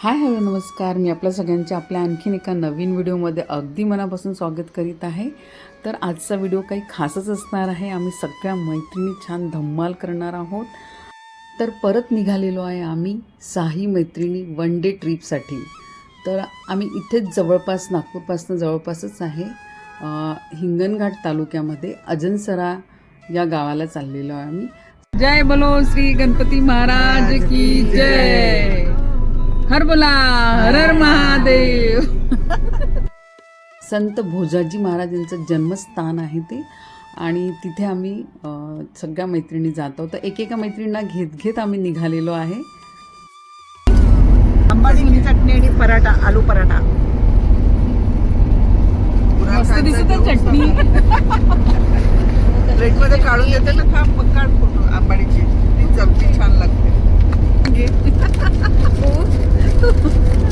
Hi hello नमस्कार. मी आपल्या सगळ्यांच्या आपल्या आणखीन एका नवीन व्हिडिओमध्ये अगदी मनापासून स्वागत करीत आहे. तर आजचा व्हिडिओ काही खासच असणार आहे. आम्ही सगळ्या मैत्रिणी छान धम्माल करणार आहोत. तर परत निघालेलो आहे आम्ही साही मैत्रिणी वन डे ट्रीपसाठी. तर आम्ही इथेच जवळपास नागपूरपासून जवळपासच आहे. हिंगणघाट तालुक्यामध्ये अजनसरा या गावाला चाललेलो आहे आम्ही. जय बोलो श्री गणपती महाराज की जय. हर बोला हर हर महादेव. संत भोजाजी महाराज यांचं जन्मस्थान आहे ते. आणि तिथे आम्ही सगळ्या मैत्रिणी जातो तर एकेका मैत्रिणींना घेत घेत आम्ही निघालेलो आहे. आंबाडीची चटणी आणि पराठा आलू पराठा. मस्त दिसत आहे चटणी. प्लेटमध्ये काढून देते ना मग काढ फोटो आंबाडीची ती चमची छान लागते.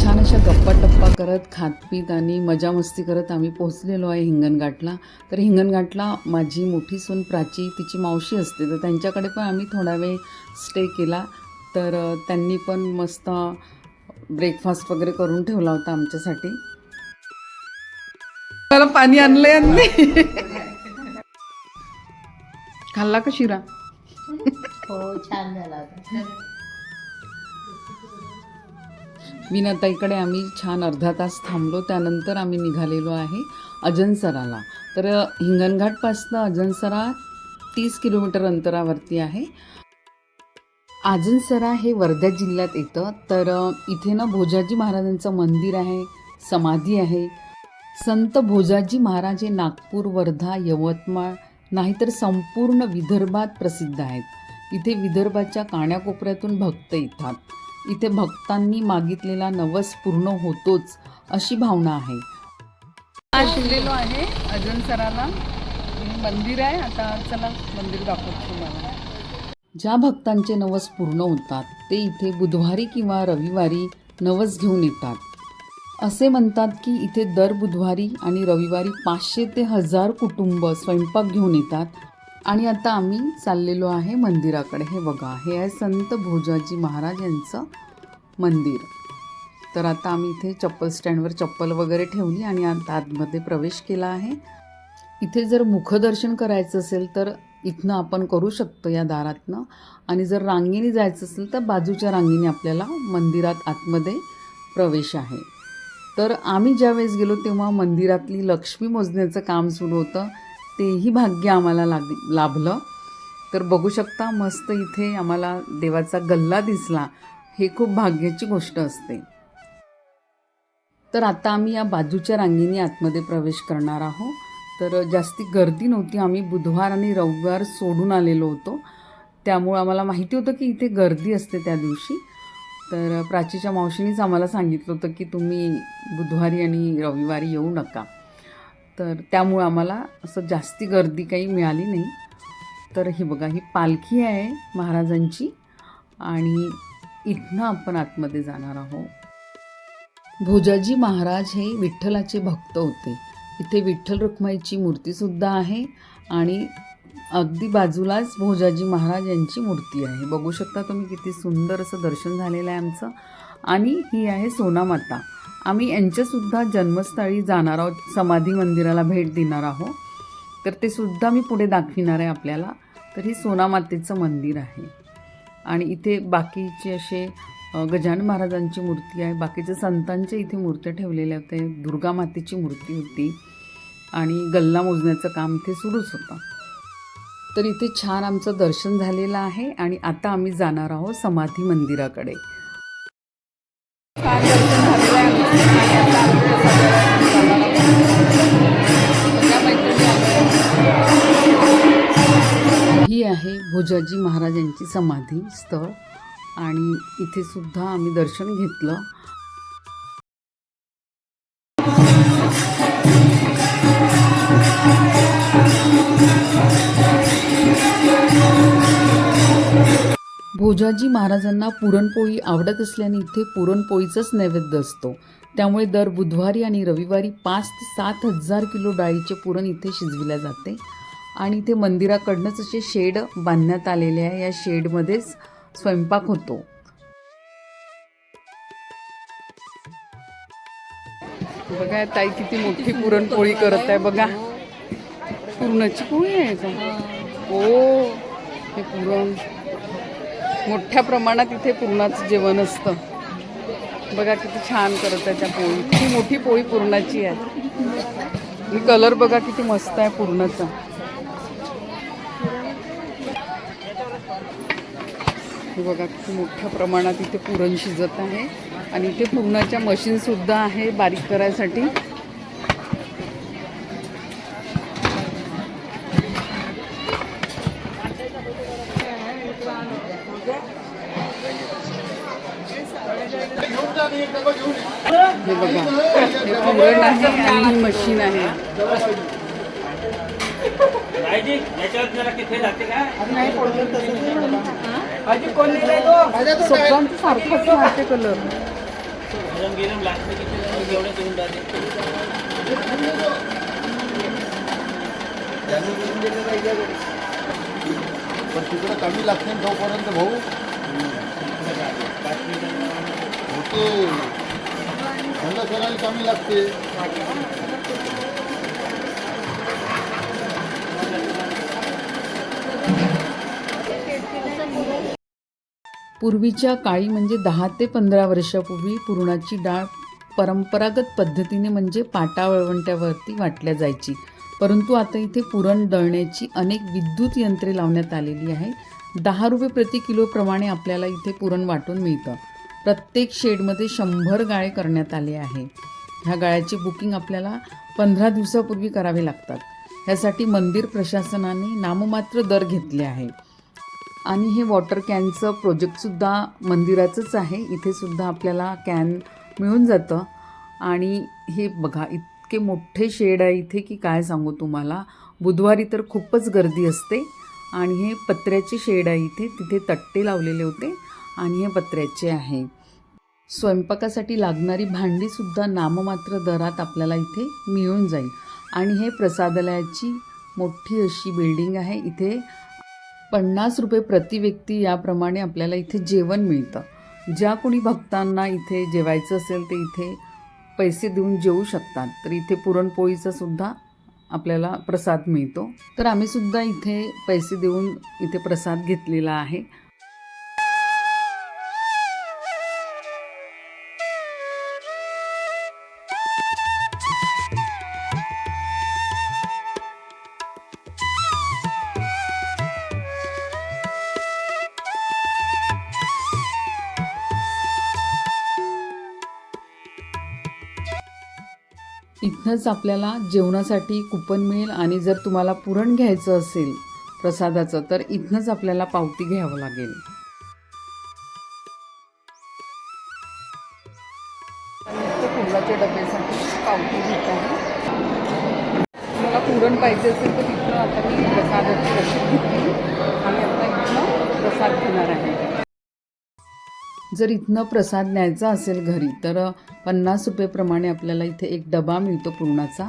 छान अशा गप्पा टप्पा करत खातपीत आणि मजा मस्ती करत आम्ही पोहोचलेलो आहे हिंगणघाटला. तर हिंगणघाटला माझी मोठी सून प्राची तिची मावशी असते. तर त्यांच्याकडे पण आम्ही थोडा वेळ स्टे केला. तर त्यांनी पण मस्त ब्रेकफास्ट वगैरे करून ठेवला होता आमच्यासाठी. मला पाणी आणलंय यांनी. खाल्ला का शिरा? हो छान झाला. विनाताईकडे आम्ही छान अर्धा तास थांबलो. त्यानंतर आम्ही निघालेलो आहे अजनसराला. तर हिंगणघाटपासनं अजनसरा तीस किलोमीटर अंतरावरती आहे. आजनसरा हे वर्धा जिल्ह्यात येतं. तर इथे ना भोजाजी महाराजांचं मंदिर आहे समाधी आहे. संत भोजाजी महाराज हे नागपूर वर्धा यवतमाळ नाहीतर संपूर्ण विदर्भात प्रसिद्ध आहेत. इथे विदर्भाच्या काण्याकोपऱ्यातून भक्त येतात. इथे भक्तांनी मागितलेला नवस पूर्ण होतोच अशी भावना आहे. शिरलेलो आहे अजनसराला मंदिर आहे. आता चला मंदिर दाखवतो तुम्हाला. ज्या भक्तांचे नवस पूर्ण होतात ते इथे बुधवारी किंवा रविवारी नवस घेऊन येतात. असे म्हणतात की इथे दर बुधवारी आणि रविवारी पाचशे ते हजार कुटुंब स्वयंपाक घेऊन येतात. आणि आता आम्ही चाललेलो आहे मंदिराकडे. हे बघा हे आहे संत भोजाजी महाराज यांचं मंदिर. तर आता आम्ही इथे चप्पल स्टँडवर चप्पल वगैरे ठेवली आणि आता आतमध्ये प्रवेश केला आहे. इथे जर मुखदर्शन करायचं असेल तर इथनं आपण करू शकतो या दारातनं. आणि जर रांगेने जायचं असेल तर बाजूच्या रांगेने आपल्याला मंदिरात आतमध्ये प्रवेश आहे. तर आम्ही ज्यावेळेस गेलो तेव्हा मंदिरातली लक्ष्मी मोजण्याचं काम सुरू होतं. तेही भाग्य आम्हाला लाग लाभलं. तर बघू शकता मस्त इथे आम्हाला देवाचा गल्ला दिसला. हे खूप भाग्याची गोष्ट असते. तर आता आम्ही या बाजूच्या रांगेने आतमध्ये प्रवेश करणार आहोत. तर जास्ती गर्दी नव्हती. आम्ही बुधवार आणि रविवार सोडून आलेलो होतो. त्यामुळं आम्हाला माहिती होतं की इथे गर्दी असते त्या दिवशी. तर प्राचीच्या मावशीनीच आम्हाला सांगितलं होतं की तुम्ही बुधवारी आणि रविवारी येऊ नका. तर त्यामुळं आम्हाला असं जास्ती गर्दी काही मिळाली नाही. तर हे बघा ही पालखी आहे महाराजांची आणि इथनं आपण आतमध्ये जाणार आहोत. भोजाजी महाराज हे विठ्ठलाचे भक्त होते. इथे विठ्ठल रुक्माईची मूर्तीसुद्धा आहे आणि अगदी बाजूलाच भोजाजी महाराज यांची मूर्ती आहे. बघू शकता तुम्ही किती सुंदर असं दर्शन झालेलं आहे आमचं. आणि ही आहे सोनामाता. आम्ही यांच्यासुद्धा जन्मस्थळी जाणार आहोत. समाधी मंदिराला भेट देणार आहोत. तर ते सुद्धा मी पुढे दाखविणार आहे आपल्याला. तर हे सोनामातेचं मंदिर आहे. आणि इथे बाकीचे असे गजान गजानन महाराजांची मूर्ती आहे. बाकीच्या संतांच्या इथे मूर्त्या ठेवलेल्या होत्या. दुर्गा मातेची मूर्ती होती. आणि गल्ला मोजण्याचं काम इथे सुरूच होतं. तर इथे छान आमचं दर्शन झालेलं आहे. आणि आता आम्ही जाणार आहोत समाधी मंदिराकडे. ही महाराज भोजाजी महाराजांची समाधी स्थळ आणि इथे सुद्धा आम्ही दर्शन घेतलं. भोजाजी महाराजांना पुरणपोळी आवडत असल्याने इथे पुरणपोळीचाच नैवेद्य असतो. त्यामुळे दर बुधवारी आणि रविवारी पाच ते सात हजार किलो डाळीचे पुरण इथे शिजविल्या जाते. आणि ते मंदिराकडनंच असे शेड बांधण्यात आलेले आहे. या शेडमध्येच स्वयंपाक होतो. बघा ताई किती मोठी पुरणपोळी करत आहे बघा. पुरणाची पोळी आहे का? हो. हे पुरण. मोठ्या प्रमाणात इथे पुरणाचं जेवण असतं. बघा किती छान करत आहे त्या पोळी. किती मोठी पोळी पुरणाची आहे. कलर बघा किती मस्त आहे पुरणाचा. हे बघा किती मोठ्या प्रमाणात इथे पुरण शिजत आहे. आणि इथे पुरणाच्या मशीन सुद्धा आहे बारीक करायसाठी. हे बघा हे पुरण आहे आणि ही मशीन आहे याच्यावर जरा किती जाते का सगळ्यांचं सारखंच राहते कलर पण तिकडे कमी लागते ना तोपर्यंत भाऊ. होते. थंड करायला कमी लागते. पूर्वीच्या काळी म्हणजे दहा ते पंधरा वर्षापूर्वी पुरणाची डाळ परंपरागत पद्धतीने म्हणजे पाटा वळवंट्यावरती वाटल्या जायची. परंतु आता इथे पुरण दळण्याची अनेक विद्युत यंत्रे लावण्यात आलेली आहे. दहा रुपये प्रति किलोप्रमाणे आपल्याला इथे पुरण वाटून मिळतं. प्रत्येक शेडमध्ये शंभर गाळे करण्यात आले आहे. ह्या गाळ्याची बुकिंग आपल्याला पंधरा दिवसापूर्वी करावे लागतात. ह्यासाठी मंदिर प्रशासनाने नाममात्र दर घेतले आहे. आणि हे वॉटर कॅनचं प्रोजेक्टसुद्धा मंदिराचंच आहे. इथे सुद्धा आपल्याला कॅन मिळून जातं. आणि हे बघा इतके मोठे शेड आहे इथे की काय सांगू तुम्हाला? बुधवारी तर खूपच गर्दी असते. आणि हे पत्र्याचे शेड आहे इथे. तिथे तट्टे लावलेले होते आणि हे पत्र्याचे आहे. स्वयंपाकासाठी लागणारी भांडीसुद्धा नाममात्र दरात आपल्याला इथे मिळून जाईल. आणि हे प्रसादालयाची मोठी अशी बिल्डिंग आहे. इथे पन्नास रुपये प्रति व्यक्ती याप्रमाणे आपल्याला इथे जेवण मिळतं. ज्या कोणी भक्तांना इथे जेवायचं असेल ते इथे पैसे देऊन जेवू शकतात. तर इथे पुरणपोळीचा सुद्धा आपल्याला प्रसाद मिळतो. तर आम्हीसुद्धा इथे पैसे देऊन इथे प्रसाद घेतलेला आहे. इथनंच आपल्याला जेवणासाठी कुपन मिळेल आणि जर तुम्हाला पुरण घ्यायचं असेल प्रसादाचं तर इथनंच आपल्याला पावती घ्यावं लागेल. जर इथनं प्रसाद न्यायचा असेल घरी तर पन्नास रुपयेप्रमाणे आपल्याला इथे एक डबा मिळतो पूर्णाचा.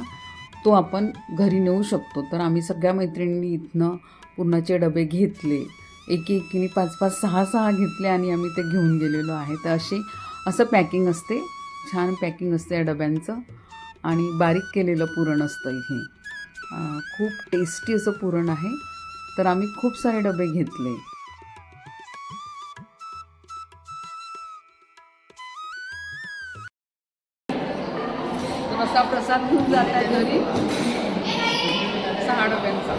तो आपण घरी नेऊ शकतो. तर आम्ही सगळ्या मैत्रिणींनी इथनं पूर्णाचे डबे घेतले. एक एकीने पाच पाच सहा सहा घेतले आणि आम्ही ते घेऊन गेलेलो आहे. तर असे असं पॅकिंग असते. छान पॅकिंग असते या डब्यांचं. आणि बारीक केलेलं पुरण असतं इथे. खूप टेस्टी असं पुरण आहे. तर आम्ही खूप सारे डबे घेतले. तर असा प्रसाद घेऊन जात आहे घरी. सहा डब्यांचा.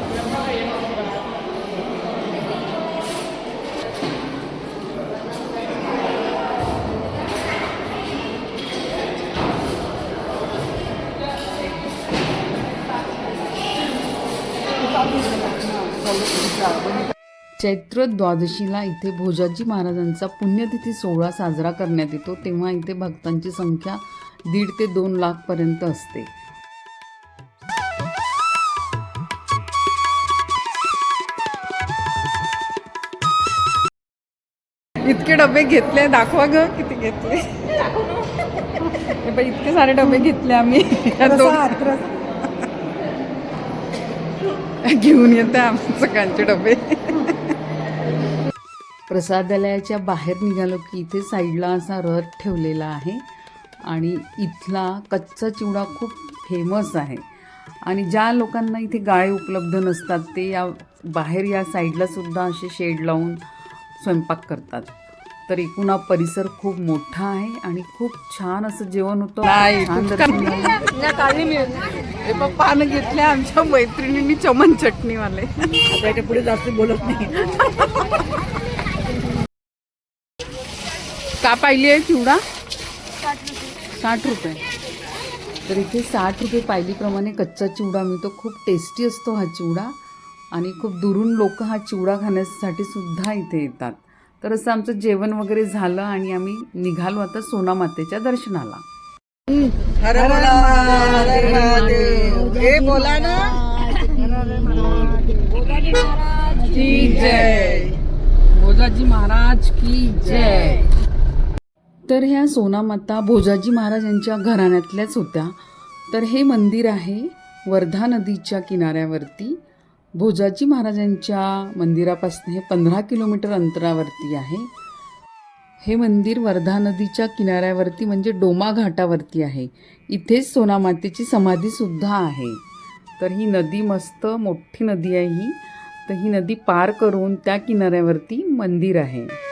चैत्र द्वादशीला इथे भोजाजी महाराजांचा पुण्यतिथी सोहळा साजरा करण्यात येतो. तेव्हा इथे भक्तांची संख्या दीड ते दोन लाखपर्यंत असते. इतके डबे घेतले दाखवा ग किती घेतले. इतके सारे डबे घेतले आम्ही. घेऊन येते आम्ही सगळ्यांचे डबे. प्रसादालयाच्या बाहेर निघालो की इथे साईडला असा रथ ठेवलेला आहे. आणि इथला कच्चा चिवडा खूप फेमस आहे. आणि ज्या लोकांना इथे गाळे उपलब्ध नसतात ते या बाहेर या साईडला सुद्धा असे शेड लावून स्वयंपाक करतात. तर एकूण हा परिसर खूप मोठा आहे आणि खूप छान असं जेवण होतं. छान दर्शन पानं घेतले आमच्या मैत्रिणींनी चमन चटणीवाले. त्याच्या पुढे जास्त बोलत नाही. का पाहिली आहे चिवडा? साठ रुपये. तर इथे साठ रुपये पायलीप्रमाणे कच्चा चिवडा मिळतो. खूप टेस्टी असतो हा चिवडा आणि खूप दुरून लोक हा चिवडा खाण्यासाठी सुद्धा इथे येतात. तर असं आमचं जेवण वगैरे झालं आणि आम्ही निघालो आता सोना मातेच्या दर्शनाला. हर हर महादेव. बोला ना. की जय भोजाजी महाराज की जय. तर ह्या सोनामाता भोजाजी महाराज यांच्या घराण्यातल्याच होत्या. तर हे मंदिर आहे वर्धा नदीच्या किनाऱ्यावरती. भोजाजी महाराजांच्या मंदिरापासून हे पंधरा किलोमीटर अंतरावरती आहे. हे मंदिर वर्धा नदीच्या किनाऱ्यावरती म्हणजे डोमा घाटावरती आहे. इथेच सोनामातेची समाधीसुद्धा आहे. तर ही नदी मस्त मोठी नदी आहे ही. तर ही नदी पार करून त्या किनाऱ्यावरती मंदिर आहे.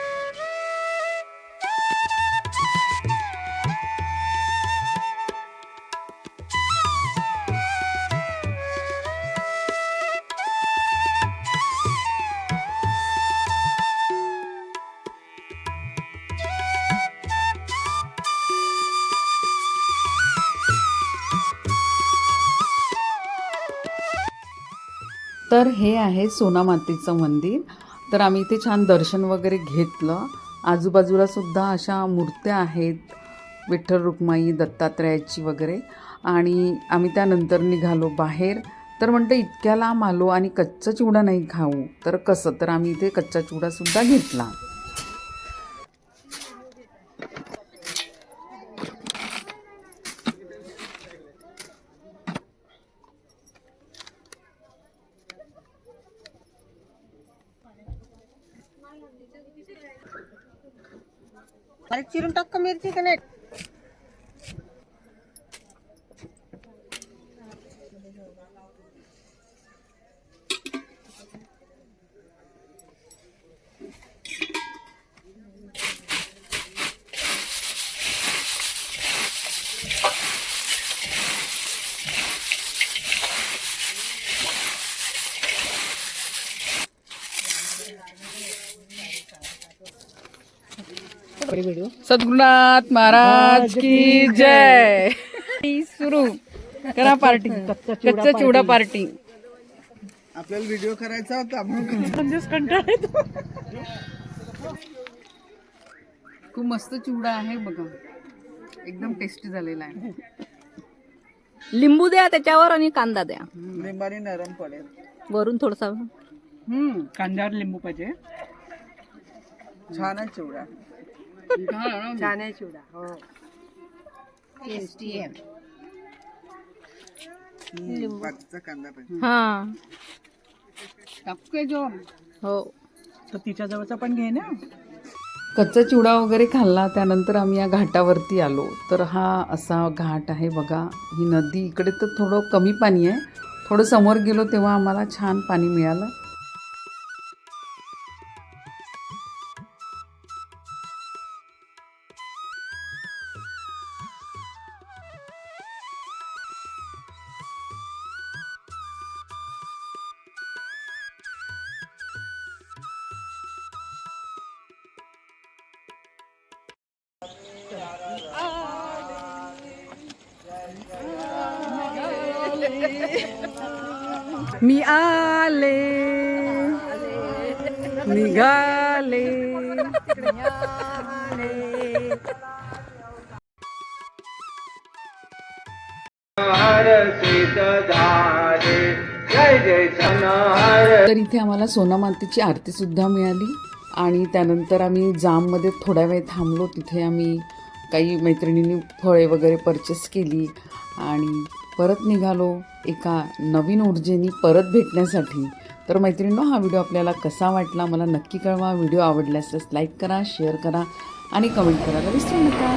तर हे आहे सोनामातेचं मंदिर. तर आम्ही इथे छान दर्शन वगैरे घेतलं. आजूबाजूला सुद्धा अशा मूर्त्या आहेत. विठ्ठल रुक्माई दत्तात्रयाची वगैरे. आणि आम्ही त्यानंतर निघालो बाहेर. तर म्हणतं इतक्या लांब आलो आणि कच्चा चिवडा नाही खाऊ. तर कसं? तर आम्ही इथे कच्चा चिवडासुद्धा घेतला. अरे चिरून टाक का मिरची का नाही? सद्गुरुनाथ महाराज की जय. सुरू करा पार्टी कच्चा चिवडा पार्टी आपल्याला व्हिडिओ करायचा होता म्हणून खूप मस्त चिवडा आहे बघा. एकदम टेस्टी झालेला आहे. लिंबू द्या त्याच्यावर आणि कांदा द्या. लिंबाने नरम पडेल वरून थोडसा. हम्म कांद्यावर लिंबू पाहिजे. छान आहे चिवडा. छान आहे चिवडा हो. हा जो. हो. तिच्या जवळचा पण घे ना. कच्चा चिवडा वगैरे खाल्ला त्यानंतर आम्ही या घाटावरती आलो. तर हा असा घाट आहे बघा. ही नदी इकडे तर थोडं कमी पाणी आहे. थोडं समोर गेलो तेव्हा आम्हाला छान पाणी मिळालं. मी आले निघाले. तर इथे आम्हाला सोनामातीची आरती सुद्धा मिळाली आणि त्यानंतर आम्ही जाममध्ये थोड्या वेळ थांबलो. तिथे आम्ही काही मैत्रिणींनी फळे वगैरे परचेस केली आणि परत निघालो एका नवीन ऊर्जेनी परत भेटण्यासाठी. तर मैत्रिणींनो हा व्हिडिओ आपल्याला कसा वाटला मला नक्की कळवा. व्हिडिओ आवडल्यास लाईक करा शेअर करा आणि कमेंट करायला विसरू नका.